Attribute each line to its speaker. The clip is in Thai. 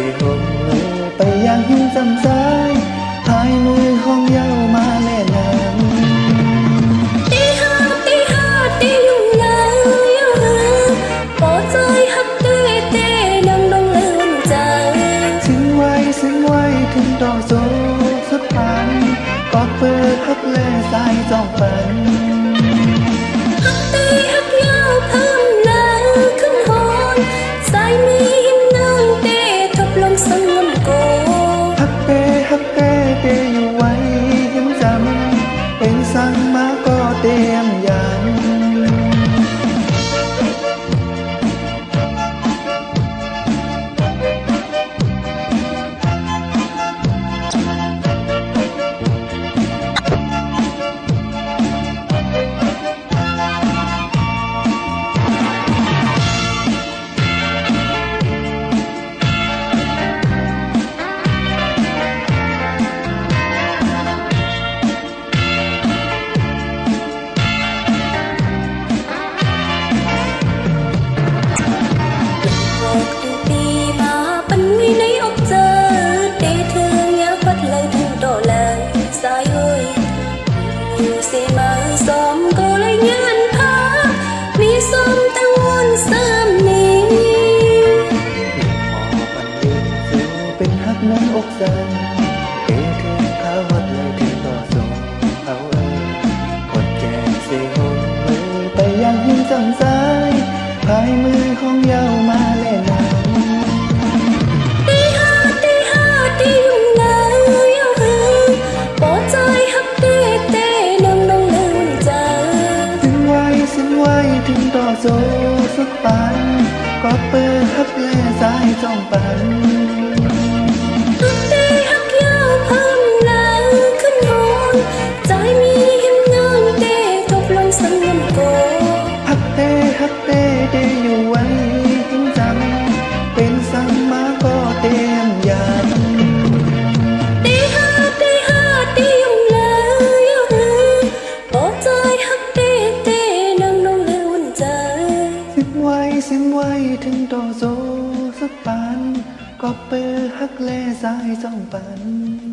Speaker 1: สียหงเลยไปยังหินจำสายพายมือห้องเย้ามาแล่น้ำ
Speaker 2: ตีห้าตีห้าตีอยู่แล้วยังพอใจฮักเต้เต้นังนองเลื่อนใจ
Speaker 1: สิ้นไว้สิ้นไว้ถึงต่อโซสุดปันกอดเปิดฮักแลสายจองปัน
Speaker 2: ก พอ
Speaker 1: ปันเรียนสูเป็นฮักนั้นอกสั่นเอเธอข้าวัดเลยถึงต่อส่งเอาเอ้กดแจงเสียงมือไปยังหินจำสายพายมือของเยาม สุดปันกอดเปิดฮักแล่สายจองปัน
Speaker 2: ฮักเต้ฮักยาวเพิ่มแล้วขึ้นหอนใจมีหิมนางเต้ทบลงสังลำโก
Speaker 1: ฮักเต้ฮักเต้เต้อยู่ไว้ ต่
Speaker 2: อ
Speaker 1: โซสุดปั